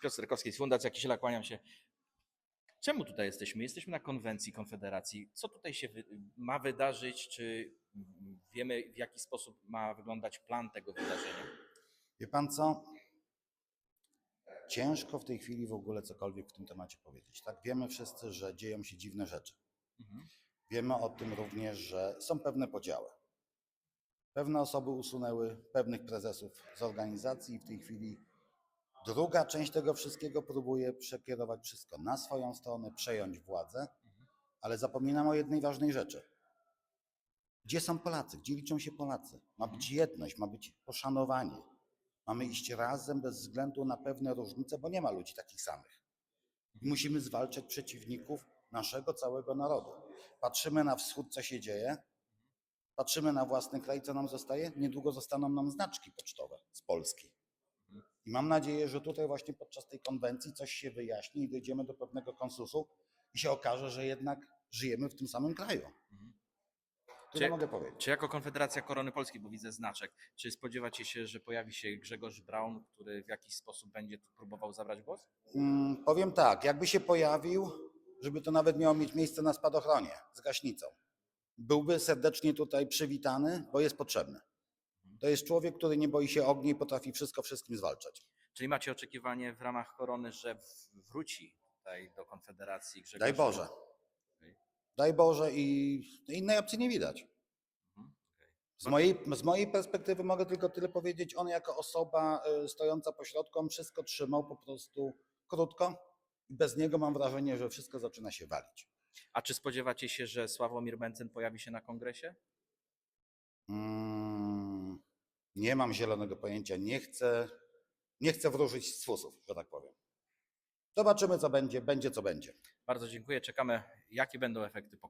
Piotr Strekowski z Fundacji Kisiela, kłaniam się. Czemu tutaj jesteśmy? Jesteśmy na konwencji Konfederacji. Co tutaj się wy- ma wydarzyć? Czy wiemy, w jaki sposób ma wyglądać plan tego wydarzenia? Wie pan co? Ciężko w tej chwili w ogóle cokolwiek w tym temacie powiedzieć. Tak, wiemy wszyscy, że dzieją się dziwne rzeczy. Mhm. Wiemy o tym również, że są pewne podziały. Pewne osoby usunęły pewnych prezesów z organizacji i w tej chwili druga część tego wszystkiego próbuje przekierować wszystko na swoją stronę, przejąć władzę, ale zapominam o jednej ważnej rzeczy. Gdzie są Polacy? Gdzie liczą się Polacy? Ma być jedność, ma być poszanowanie. Mamy iść razem bez względu na pewne różnice, bo nie ma ludzi takich samych. I musimy zwalczać przeciwników naszego całego narodu. Patrzymy na wschód, co się dzieje. Patrzymy na własny kraj, co nam zostaje. Niedługo zostaną nam znaczki pocztowe z Polski. I mam nadzieję, że tutaj właśnie podczas tej konwencji coś się wyjaśni i dojdziemy do pewnego konsensusu i się okaże, że jednak żyjemy w tym samym kraju. Tyle Czy- mogę powiedzieć. Czy jako Konfederacja Korony Polskiej, bo widzę znaczek, czy spodziewacie się, że pojawi się Grzegorz Braun, który w jakiś sposób będzie tu próbował zabrać głos? Mm, powiem tak, jakby się pojawił, żeby to nawet miało mieć miejsce na spadochronie z gaśnicą. Byłby serdecznie tutaj przywitany, bo jest potrzebny. To jest człowiek, który nie boi się ognia i potrafi wszystko wszystkim zwalczać. Czyli macie oczekiwanie w ramach Korony, że wróci tutaj do Konfederacji Grzegorz Daj Boże. Okej. Daj Boże i innej opcji nie widać. Mhm. Z mojej, z mojej perspektywy mogę tylko tyle powiedzieć. On jako osoba y, stojąca pośrodką wszystko trzymał po prostu krótko i bez niego mam wrażenie, że wszystko zaczyna się walić. A czy spodziewacie się, że Sławomir Mencen pojawi się na kongresie? Mm, nie mam zielonego pojęcia. Nie chcę, nie chcę wróżyć z fusów, że tak powiem. Zobaczymy, co będzie. Będzie, co będzie. Bardzo dziękuję. Czekamy, jakie będą efekty po.